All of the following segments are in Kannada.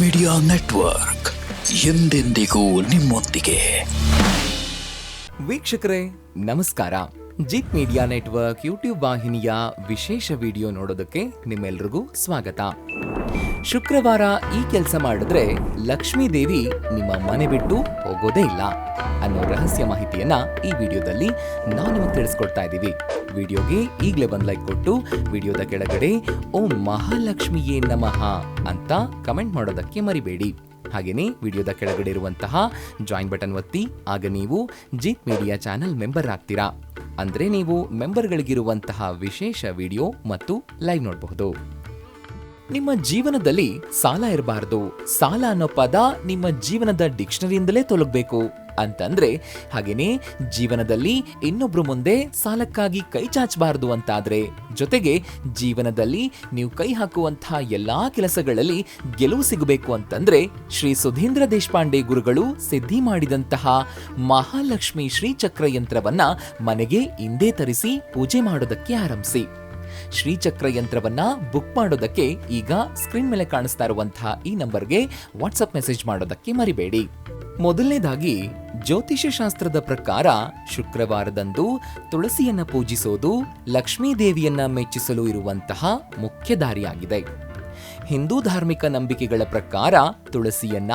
ಮೀಡಿಯಾ ನೆಟ್ವರ್ಕ್ ಎಂದೆಂದಿಗೂ ನಿಮ್ಮೊಂದಿಗೆ. ವೀಕ್ಷಕರೇ, ನಮಸ್ಕಾರ. ಜಿತ್ ಮೀಡಿಯಾ ನೆಟ್ವರ್ಕ್ ಯೂಟ್ಯೂಬ್ ವಾಹಿನಿಯ ವಿಶೇಷ ವಿಡಿಯೋ ನೋಡೋದಕ್ಕೆ ನಿಮ್ಮೆಲ್ರಿಗೂ ಸ್ವಾಗತ. ಶುಕ್ರವಾರ ಈ ಕೆಲಸ ಮಾಡಿದ್ರೆ ಲಕ್ಷ್ಮೀ ದೇವಿ ನಿಮ್ಮ ಮನೆ ಬಿಟ್ಟು ಹೋಗೋದೇ ಇಲ್ಲ ಅನ್ನೋ ರಹಸ್ಯ ಮಾಹಿತಿಯನ್ನ ಈ ವಿಡಿಯೋದಲ್ಲಿ ನಾವು ನಿಮಗೆ ತಿಳಿಸ್ಕೊಡ್ತಾ ಇದ್ದೀವಿ. ವಿಡಿಯೋಗೆ ಈಗಲೇ ಒಂದು ಲೈಕ್ ಕೊಟ್ಟು ವಿಡಿಯೋದ ಕೆಳಗಡೆ ಓಂ ಮಹಾಲಕ್ಷ್ಮಿಯೇ ನಮಃ ಅಂತ ಕಮೆಂಟ್ ಮಾಡೋದಕ್ಕೆ ಮರಿಬೇಡಿ. ಹಾಗೆಯೇ ವಿಡಿಯೋದ ಕೆಳಗಡೆ ಇರುವಂತಹ ಜಾಯಿನ್ ಬಟನ್ ಒತ್ತಿ, ಆಗ ನೀವು ಜಿತ್ ಮೀಡಿಯಾ ಚಾನೆಲ್ ಮೆಂಬರ್ ಆಗ್ತೀರಾ? ಅಂದ್ರೆ ನೀವು ಮೆಂಬರ್ಗಳಿಗಿರುವಂತಹ ವಿಶೇಷ ವಿಡಿಯೋ ಮತ್ತು ಲೈವ್ ನೋಡಬಹುದು. ನಿಮ್ಮ ಜೀವನದಲ್ಲಿ ಸಾಲ ಇರಬಾರದು. ಸಾಲ ಅನ್ನೋ ಪದ ನಿಮ್ಮ ಜೀವನದ ಡಿಕ್ಷನರಿಯಿಂದಲೇ ತೊಲಗಬೇಕು. ಅಂತಂದ್ರೆ, ಹಾಗೇನೆ ಜೀವನದಲ್ಲಿ ಇನ್ನೊಬ್ರು ಮುಂದೆ ಸಾಲಕ್ಕಾಗಿ ಕೈ ಚಾಚಬಾರದು ಅಂತಾದ್ರೆ, ಜೊತೆಗೆ ಜೀವನದಲ್ಲಿ ನೀವು ಕೈ ಹಾಕುವಂತಹ ಎಲ್ಲಾ ಕೆಲಸಗಳಲ್ಲಿ ಗೆಲುವು ಸಿಗಬೇಕು ಅಂತಂದ್ರೆ, ಶ್ರೀ ಸುಧೀಂದ್ರ ದೇಶಪಾಂಡೆ ಗುರುಗಳು ಸಿದ್ಧಿ ಮಾಡಿದಂತಹ ಮಹಾಲಕ್ಷ್ಮಿ ಶ್ರೀಚಕ್ರ ಯಂತ್ರವನ್ನ ಮನೆಗೆ ಇಂದೇ ತರಿಸಿ, ಪೂಜೆ ಮಾಡೋದಕ್ಕೆ ಆರಂಭಿಸಿ. ಶ್ರೀಚಕ್ರ ಯಂತ್ರವನ್ನ ಬುಕ್ ಮಾಡೋದಕ್ಕೆ ಈಗ ಸ್ಕ್ರೀನ್ ಮೇಲೆ ಕಾಣಿಸ್ತಾ ಇರುವಂತಹ ಈ ನಂಬರ್ಗೆ ವಾಟ್ಸಪ್ ಮೆಸೇಜ್ ಮಾಡೋದಕ್ಕೆ ಮರಿಬೇಡಿ. ಮೊದಲನೇದಾಗಿ, ಜ್ಯೋತಿಷ್ಯ ಶಾಸ್ತ್ರದ ಪ್ರಕಾರ ಶುಕ್ರವಾರದಂದು ತುಳಸಿಯನ್ನ ಪೂಜಿಸೋದು ಲಕ್ಷ್ಮೀ ದೇವಿಯನ್ನ ಮೆಚ್ಚಿಸಲು ಇರುವಂತಹ ಮುಖ್ಯ ದಾರಿಯಾಗಿದೆ. ಹಿಂದೂ ಧಾರ್ಮಿಕ ನಂಬಿಕೆಗಳ ಪ್ರಕಾರ ತುಳಸಿಯನ್ನ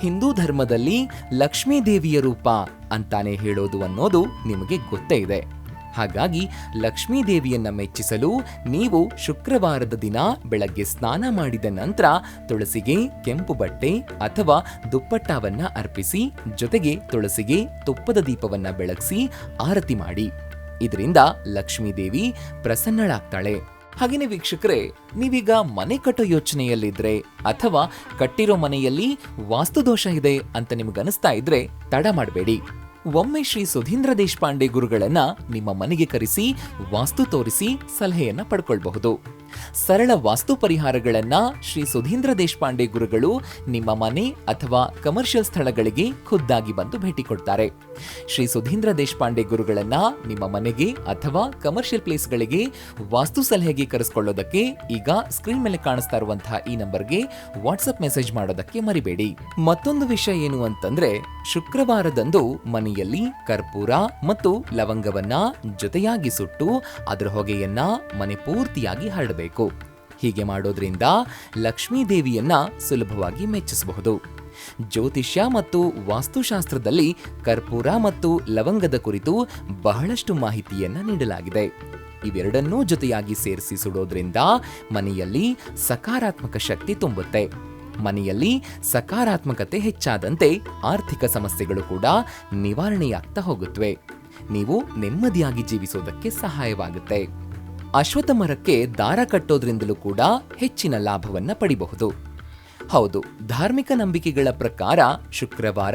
ಹಿಂದೂ ಧರ್ಮದಲ್ಲಿ ಲಕ್ಷ್ಮೀ ದೇವಿಯ ರೂಪ ಅಂತಾನೆ ಹೇಳೋದು ಅನ್ನೋದು ನಿಮಗೆ ಗೊತ್ತೇ ಇದೆ. ಹಾಗಾಗಿ ಲಕ್ಷ್ಮೀ ದೇವಿಯನ್ನ ಮೆಚ್ಚಿಸಲು ನೀವು ಶುಕ್ರವಾರದ ದಿನ ಬೆಳಗ್ಗೆ ಸ್ನಾನ ಮಾಡಿದ ನಂತರ ತುಳಸಿಗೆ ಕೆಂಪು ಬಟ್ಟೆ ಅಥವಾ ದುಪ್ಪಟ್ಟವನ್ನ ಅರ್ಪಿಸಿ, ಜೊತೆಗೆ ತುಳಸಿಗೆ ತುಪ್ಪದ ದೀಪವನ್ನ ಬೆಳಗಿಸಿ ಆರತಿ ಮಾಡಿ. ಇದರಿಂದ ಲಕ್ಷ್ಮೀ ದೇವಿ ಪ್ರಸನ್ನಳಾಗ್ತಾಳೆ. ಹಾಗೆಯೇ ವೀಕ್ಷಕರೇ, ನೀವೀಗ ಮನೆ ಕಟ್ಟೋ ಯೋಚನೆಯಲ್ಲಿದ್ರೆ ಅಥವಾ ಕಟ್ಟಿರೋ ಮನೆಯಲ್ಲಿ ವಾಸ್ತುದೋಷ ಇದೆ ಅಂತ ನಿಮ್ಗನಿಸ್ತಾ ಇದ್ರೆ ತಡ ಮಾಡಬೇಡಿ. ಒಮ್ಮೆ ಶ್ರೀ ಸುಧೀಂದ್ರ ದೇಶಪಾಂಡೆ ಗುರುಗಳನ್ನ ನಿಮ್ಮ ಮನೆಗೆ ಕರೆಸಿ ವಾಸ್ತು ತೋರಿಸಿ ಸಲಹೆಯನ್ನ ಪಡ್ಕೊಳ್ಬಹುದು. ಸರಳ ವಾಸ್ತು ಪರಿಹಾರಗಳನ್ನ ಶ್ರೀ ಸುಧೀಂದ್ರ ದೇಶಪಾಂಡೆ ಗುರುಗಳು ನಿಮ್ಮ ಮನೆ ಅಥವಾ ಕಮರ್ಷಿಯಲ್ ಸ್ಥಳಗಳಿಗೆ ಖುದ್ದಾಗಿ ಬಂದು ಭೇಟಿ ಕೊಡ್ತಾರೆ. ಶ್ರೀ ಸುಧೀಂದ್ರ ದೇಶಪಾಂಡೆ ಗುರುಗಳನ್ನ ನಿಮ್ಮ ಮನೆಗೆ ಅಥವಾ ಕಮರ್ಷಿಯಲ್ ಪ್ಲೇಸ್ಗಳಿಗೆ ವಾಸ್ತು ಸಲಹೆಗೆ ಕರೆಸ್ಕೊಳ್ಳೋದಕ್ಕೆ ಈಗ ಸ್ಕ್ರೀನ್ ಮೇಲೆ ಕಾಣಿಸ್ತಾ ಇರುವಂತಹ ಈ ನಂಬರ್ಗೆ ವಾಟ್ಸಪ್ ಮೆಸೇಜ್ ಮಾಡೋದಕ್ಕೆ ಮರಿಬೇಡಿ. ಮತ್ತೊಂದು ವಿಷಯ ಏನು ಅಂತಂದ್ರೆ ಶುಕ್ರವಾರದಂದು ಮನೆಯಲ್ಲಿ ಕರ್ಪೂರ ಮತ್ತು ಲವಂಗವನ್ನ ಜೊತೆಯಾಗಿ ಸುಟ್ಟು ಅದರ ಹೊಗೆಯನ್ನ ಮನೆ ಪೂರ್ತಿಯಾಗಿ ಹರಡಬೇಕು. ಹೀಗೆ ಮಾಡೋದ್ರಿಂದ ಲಕ್ಷ್ಮೀದೇವಿಯನ್ನ ಸುಲಭವಾಗಿ ಮೆಚ್ಚಿಸಬಹುದು. ಜ್ಯೋತಿಷ್ಯ ಮತ್ತು ವಾಸ್ತುಶಾಸ್ತ್ರದಲ್ಲಿ ಕರ್ಪೂರ ಮತ್ತು ಲವಂಗದ ಕುರಿತು ಬಹಳಷ್ಟು ಮಾಹಿತಿಯನ್ನ ನೀಡಲಾಗಿದೆ. ಇವೆರಡನ್ನೂ ಜೊತೆಯಾಗಿ ಸೇರಿಸಿ ಸುಡೋದ್ರಿಂದ ಮನೆಯಲ್ಲಿ ಸಕಾರಾತ್ಮಕ ಶಕ್ತಿ ತುಂಬುತ್ತೆ. ಮನೆಯಲ್ಲಿ ಸಕಾರಾತ್ಮಕತೆ ಹೆಚ್ಚಾದಂತೆ ಆರ್ಥಿಕ ಸಮಸ್ಯೆಗಳು ಕೂಡ ನಿವಾರಣೆಯಾಗ್ತಾ ಹೋಗುತ್ತವೆ ನೀವು ನೆಮ್ಮದಿಯಾಗಿ ಜೀವಿಸೋದಕ್ಕೆ ಸಹಾಯವಾಗುತ್ತೆ. ಅಶ್ವತ್ಥ ಮರಕ್ಕೆ ದಾರ ಕಟ್ಟೋದ್ರಿಂದಲೂ ಕೂಡ ಹೆಚ್ಚಿನ ಲಾಭವನ್ನ ಪಡಿಬಹುದು. ಹೌದು, ಧಾರ್ಮಿಕ ನಂಬಿಕೆಗಳ ಪ್ರಕಾರ ಶುಕ್ರವಾರ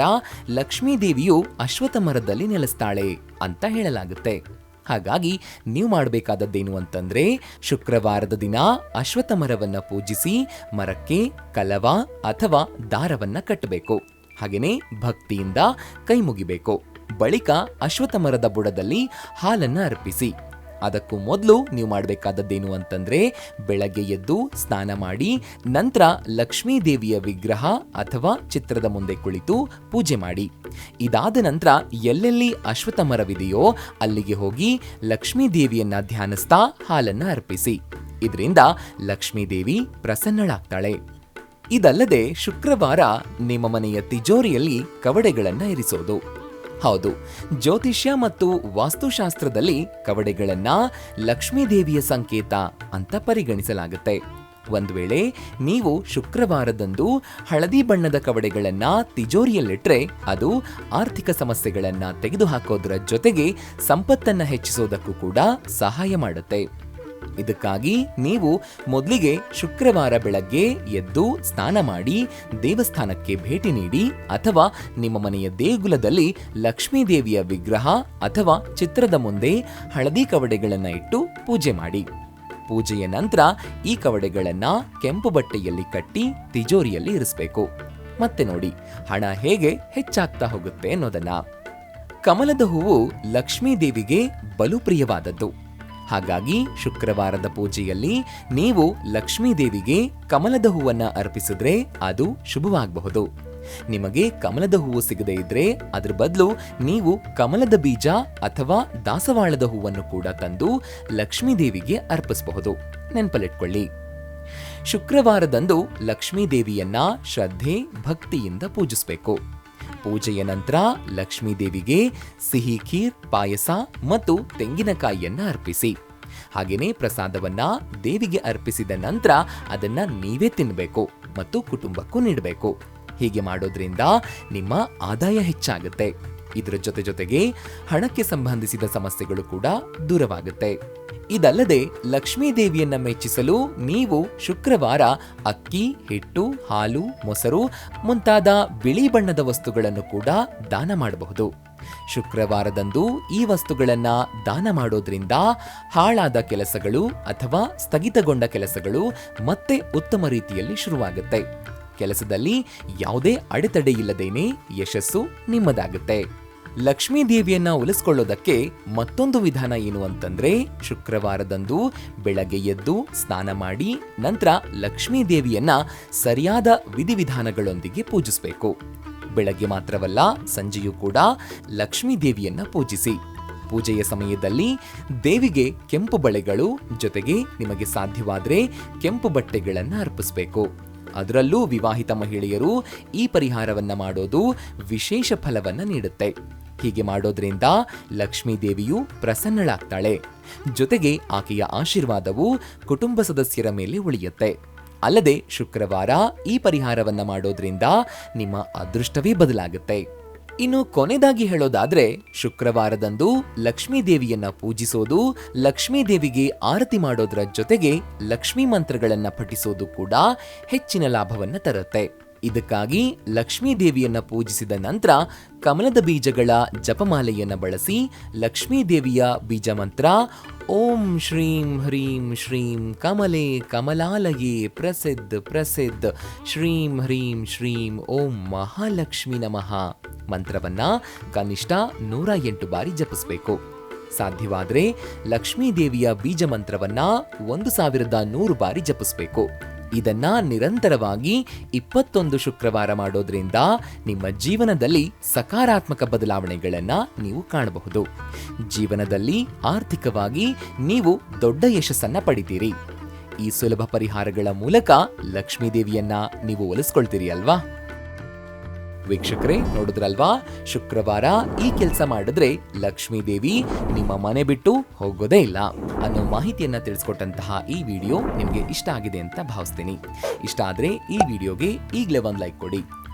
ಲಕ್ಷ್ಮೀ ದೇವಿಯು ಅಶ್ವತ್ಥ ಮರದಲ್ಲಿ ನೆಲೆಸ್ತಾಳೆ ಅಂತ ಹೇಳಲಾಗುತ್ತೆ. ಹಾಗಾಗಿ ನೀವು ಮಾಡಬೇಕಾದದ್ದೇನು ಅಂತಂದ್ರೆ ಶುಕ್ರವಾರದ ದಿನ ಅಶ್ವತ್ಥ ಮರವನ್ನು ಪೂಜಿಸಿ ಮರಕ್ಕೆ ಕಲವ ಅಥವಾ ದಾರವನ್ನು ಕಟ್ಟಬೇಕು. ಹಾಗೆಯೇ ಭಕ್ತಿಯಿಂದ ಕೈ ಮುಗಿಬೇಕು ಬಳಿಕ ಅಶ್ವಥ ಮರದ ಬುಡದಲ್ಲಿ ಹಾಲನ್ನು ಅರ್ಪಿಸಿ. ಅದಕ್ಕೂ ಮೊದಲು ನೀವು ಮಾಡಬೇಕಾದದ್ದೇನು ಅಂತಂದ್ರೆ ಬೆಳಗ್ಗೆ ಎದ್ದು ಸ್ನಾನ ಮಾಡಿ, ನಂತರ ಲಕ್ಷ್ಮೀ ದೇವಿಯ ವಿಗ್ರಹ ಅಥವಾ ಚಿತ್ರದ ಮುಂದೆ ಕುಳಿತು ಪೂಜೆ ಮಾಡಿ. ಇದಾದ ನಂತರ ಎಲ್ಲೆಲ್ಲಿ ಅಶ್ವತ್ಥ ಮರವಿದೆಯೋ ಅಲ್ಲಿಗೆ ಹೋಗಿ ಲಕ್ಷ್ಮೀ ದೇವಿಯನ್ನ ಧ್ಯಾನಿಸ್ತಾ ಹಾಲನ್ನ ಅರ್ಪಿಸಿ. ಇದರಿಂದ ಲಕ್ಷ್ಮೀ ದೇವಿ ಪ್ರಸನ್ನಳಾಗ್ತಾಳೆ. ಇದಲ್ಲದೆ ಶುಕ್ರವಾರ ನಿಮ್ಮ ಮನೆಯ ತಿಜೋರಿಯಲ್ಲಿ ಕವಡೆಗಳನ್ನು ಇರಿಸೋದು. ಹೌದು. ಜ್ಯೋತಿಷ್ಯ ಮತ್ತು ವಾಸ್ತುಶಾಸ್ತ್ರದಲ್ಲಿ ಕವಡೆಗಳನ್ನ ಲಕ್ಷ್ಮೀದೇವಿಯ ಸಂಕೇತ ಅಂತ ಪರಿಗಣಿಸಲಾಗುತ್ತೆ. ಒಂದು ವೇಳೆ ನೀವು ಶುಕ್ರವಾರದಂದು ಹಳದಿ ಬಣ್ಣದ ಕವಡೆಗಳನ್ನ ತಿಜೋರಿಯಲ್ಲಿಟ್ಟರೆ ಅದು ಆರ್ಥಿಕ ಸಮಸ್ಯೆಗಳನ್ನ ತೆಗೆದುಹಾಕೋದ್ರ ಜೊತೆಗೆ ಸಂಪತ್ತನ್ನ ಹೆಚ್ಚಿಸೋದಕ್ಕೂ ಕೂಡ ಸಹಾಯ ಮಾಡುತ್ತೆ. ಇದಕ್ಕಾಗಿ ನೀವು ಮೊದಲಿಗೆ ಶುಕ್ರವಾರ ಬೆಳಗ್ಗೆ ಎದ್ದು ಸ್ನಾನ ಮಾಡಿ ದೇವಸ್ಥಾನಕ್ಕೆ ಭೇಟಿ ನೀಡಿ ಅಥವಾ ನಿಮ್ಮ ಮನೆಯ ದೇಗುಲದಲ್ಲಿ ಲಕ್ಷ್ಮೀ ದೇವಿಯ ವಿಗ್ರಹ ಅಥವಾ ಚಿತ್ರದ ಮುಂದೆ ಹಳದಿ ಕವಡೆಗಳನ್ನು ಇಟ್ಟು ಪೂಜೆ ಮಾಡಿ. ಪೂಜೆಯ ನಂತರ ಈ ಕವಡೆಗಳನ್ನ ಕೆಂಪು ಬಟ್ಟೆಯಲ್ಲಿ ಕಟ್ಟಿ ತಿಜೋರಿಯಲ್ಲಿ ಇರಿಸಬೇಕು. ಮತ್ತೆ ನೋಡಿ, ಹಣ ಹೇಗೆ ಹೆಚ್ಚಾಗ್ತಾ ಹೋಗುತ್ತೆ ಅನ್ನೋದನ್ನ. ಕಮಲದ ಹೂವು ಲಕ್ಷ್ಮೀ ದೇವಿಗೆ ಬಲು ಪ್ರಿಯವಾದದ್ದು. ಹಾಗಾಗಿ ಶುಕ್ರವಾರದ ಪೂಜೆಯಲ್ಲಿ ನೀವು ಲಕ್ಷ್ಮೀದೇವಿಗೆ ಕಮಲದ ಹೂವನ್ನ ಅರ್ಪಿಸಿದ್ರೆ ಅದು ಶುಭವಾಗಬಹುದು. ನಿಮಗೆ ಕಮಲದ ಹೂವು ಸಿಗದೇ ಇದ್ರೆ ಅದರ ಬದಲು ನೀವು ಕಮಲದ ಬೀಜ ಅಥವಾ ದಾಸವಾಳದ ಹೂವನ್ನು ಕೂಡ ತಂದು ಲಕ್ಷ್ಮೀದೇವಿಗೆ ಅರ್ಪಿಸಬಹುದು. ನೆನಪಲ್ಲಿಟ್ಕೊಳ್ಳಿ. ಶುಕ್ರವಾರದಂದು ಲಕ್ಷ್ಮೀದೇವಿಯನ್ನ ಶ್ರದ್ಧೆ, ಭಕ್ತಿಯಿಂದ ಪೂಜಿಸಬೇಕು. ಪೂಜೆಯ ನಂತರ ಲಕ್ಷ್ಮೀ ದೇವಿಗೆ ಸಿಹಿ ಖೀರ್, ಪಾಯಸ ಮತ್ತು ತೆಂಗಿನಕಾಯಿಯನ್ನ ಅರ್ಪಿಸಿ. ಹಾಗೆಯೇ ಪ್ರಸಾದವನ್ನ ದೇವಿಗೆ ಅರ್ಪಿಸಿದ ನಂತರ ಅದನ್ನ ನೀವೇ ತಿನ್ನಬೇಕು ಮತ್ತು ಕುಟುಂಬಕ್ಕೂ ನೀಡಬೇಕು. ಹೀಗೆ ಮಾಡೋದ್ರಿಂದ ನಿಮ್ಮ ಆದಾಯ ಹೆಚ್ಚಾಗುತ್ತೆ. ಇದರ ಜೊತೆ ಜೊತೆಗೆ ಹಣಕ್ಕೆ ಸಂಬಂಧಿಸಿದ ಸಮಸ್ಯೆಗಳು ಕೂಡ ದೂರವಾಗುತ್ತೆ. ಇದಲ್ಲದೆ ಲಕ್ಷ್ಮೀ ದೇವಿಯನ್ನ ಮೆಚ್ಚಿಸಲು ನೀವು ಶುಕ್ರವಾರ ಅಕ್ಕಿ, ಹಿಟ್ಟು, ಹಾಲು, ಮೊಸರು ಮುಂತಾದ ಬಿಳಿ ಬಣ್ಣದ ವಸ್ತುಗಳನ್ನು ಕೂಡ ದಾನ ಮಾಡಬಹುದು. ಶುಕ್ರವಾರದಂದು ಈ ವಸ್ತುಗಳನ್ನ ದಾನ ಮಾಡೋದ್ರಿಂದ ಹಾಳಾದ ಕೆಲಸಗಳು ಅಥವಾ ಸ್ಥಗಿತಗೊಂಡ ಕೆಲಸಗಳು ಮತ್ತೆ ಉತ್ತಮ ರೀತಿಯಲ್ಲಿ ಶುರುವಾಗುತ್ತೆ. ಕೆಲಸದಲ್ಲಿ ಯಾವುದೇ ಅಡೆತಡೆ ಇಲ್ಲದೇನೆ ಯಶಸ್ಸು ನಿಮ್ಮದಾಗುತ್ತೆ. ಲಕ್ಷ್ಮೀ ದೇವಿಯನ್ನ ಮತ್ತೊಂದು ವಿಧಾನ ಏನು ಅಂತಂದ್ರೆ ಶುಕ್ರವಾರದಂದು ಬೆಳಗ್ಗೆ ಎದ್ದು ಸ್ನಾನ ಮಾಡಿ ನಂತರ ಲಕ್ಷ್ಮೀ ದೇವಿಯನ್ನ ಸರಿಯಾದ ವಿಧಿವಿಧಾನಗಳೊಂದಿಗೆ ಪೂಜಿಸಬೇಕು. ಬೆಳಗ್ಗೆ ಮಾತ್ರವಲ್ಲ, ಸಂಜೆಯೂ ಕೂಡ ಲಕ್ಷ್ಮೀ ದೇವಿಯನ್ನ ಪೂಜಿಸಿ. ಪೂಜೆಯ ಸಮಯದಲ್ಲಿ ದೇವಿಗೆ ಕೆಂಪು ಬಳೆಗಳು ಜೊತೆಗೆ ನಿಮಗೆ ಸಾಧ್ಯವಾದರೆ ಕೆಂಪು ಬಟ್ಟೆಗಳನ್ನು ಅರ್ಪಿಸಬೇಕು. ಅದರಲ್ಲೂ ವಿವಾಹಿತ ಮಹಿಳೆಯರು ಈ ಪರಿಹಾರವನ್ನ ಮಾಡೋದು ವಿಶೇಷ ಫಲವನ್ನ ನೀಡುತ್ತೆ. ಹೀಗೆ ಮಾಡೋದ್ರಿಂದ ಲಕ್ಷ್ಮೀ ದೇವಿಯು ಪ್ರಸನ್ನಳಾಗ್ತಾಳೆ. ಜೊತೆಗೆ ಆಕೆಯ ಆಶೀರ್ವಾದವು ಕುಟುಂಬ ಸದಸ್ಯರ ಮೇಲೆ ಉಳಿಯುತ್ತೆ. ಅಲ್ಲದೆ ಶುಕ್ರವಾರ ಈ ಪರಿಹಾರವನ್ನ ಮಾಡೋದ್ರಿಂದ ನಿಮ್ಮ ಅದೃಷ್ಟವೇ ಬದಲಾಗುತ್ತೆ. ಇನ್ನು ಕೊನೆದಾಗಿ ಹೇಳೋದಾದ್ರೆ ಶುಕ್ರವಾರದಂದು ಲಕ್ಷ್ಮೀ ದೇವಿಯನ್ನ ಪೂಜಿಸೋದು, ಲಕ್ಷ್ಮೀ ದೇವಿಗೆ ಆರತಿ ಮಾಡೋದ್ರ ಜೊತೆಗೆ ಲಕ್ಷ್ಮೀ ಮಂತ್ರಗಳನ್ನ ಪಠಿಸೋದು ಕೂಡ ಹೆಚ್ಚಿನ ಲಾಭವನ್ನ ತರುತ್ತೆ. ಇದಕ್ಕಾಗಿ ಲಕ್ಷ್ಮೀ ದೇವಿಯನ್ನ ಪೂಜಿಸಿದ ನಂತರ ಕಮಲದ ಬೀಜಗಳ ಜಪಮಾಲೆಯನ್ನು ಬಳಸಿ ಲಕ್ಷ್ಮೀ ದೇವಿಯ ಬೀಜ ಮಂತ್ರ ಓಂ ಶ್ರೀಂ ಹ್ರೀಂ ಶ್ರೀಂ ಕಮಲೆ ಕಮಲಾಲಯೇ ಪ್ರಸಿದ್ಧ ಪ್ರಸಿದ್ಧ, ಶ್ರೀಂ ಹ್ರೀಂ ಶ್ರೀಂ ಓಂ ಮಹಾಲಕ್ಷ್ಮಿ ನಮಃ ಮಂತ್ರವನ್ನ ಕನಿಷ್ಠ ನೂರ ಎಂಟು ಬಾರಿ ಜಪಿಸಬೇಕು. ಸಾಧ್ಯವಾದರೆ ಲಕ್ಷ್ಮೀ ದೇವಿಯ ಬೀಜ ಮಂತ್ರವನ್ನ ಒಂದು ಸಾವಿರದ ನೂರು ಬಾರಿ ಜಪಿಸಬೇಕು. ಇದನ್ನ ನಿರಂತರವಾಗಿ ಇಪ್ಪತ್ತೊಂದು ಶುಕ್ರವಾರ ಮಾಡೋದ್ರಿಂದ ನಿಮ್ಮ ಜೀವನದಲ್ಲಿ ಸಕಾರಾತ್ಮಕ ಬದಲಾವಣೆಗಳನ್ನ ನೀವು ಕಾಣಬಹುದು. ಜೀವನದಲ್ಲಿ ಆರ್ಥಿಕವಾಗಿ ನೀವು ದೊಡ್ಡ ಯಶಸ್ಸನ್ನ ಪಡಿತೀರಿ. ಈ ಸುಲಭ ಪರಿಹಾರಗಳ ಮೂಲಕ ಲಕ್ಷ್ಮೀದೇವಿಯನ್ನ ನೀವು ಒಲಿಸ್ಕೊಳ್ತೀರಿ ಅಲ್ವಾ? ವೀಕ್ಷಕರೇ, ನೋಡಿದ್ರಲ್ವಾ? ಶುಕ್ರವಾರ ಈ ಕೆಲಸ ಮಾಡಿದ್ರೆ ಲಕ್ಷ್ಮೀ ದೇವಿ ನಿಮ್ಮ ಮನೆ ಬಿಟ್ಟು ಹೋಗೋದೇ ಇಲ್ಲ ಅನ್ನೋ ಮಾಹಿತಿಯನ್ನ ತಿಳಿಸ್ಕೊಟ್ಟಂತಹ ಈ ವಿಡಿಯೋ ನಿಮಗೆ ಇಷ್ಟ ಆಗಿದೆ ಅಂತ ಭಾವಿಸ್ತೀನಿ. ಇಷ್ಟ ಆದ್ರೆ ಈ ವಿಡಿಯೋಗೆ ಈಗಲೇ ಒಂದು ಲೈಕ್ ಕೊಡಿ.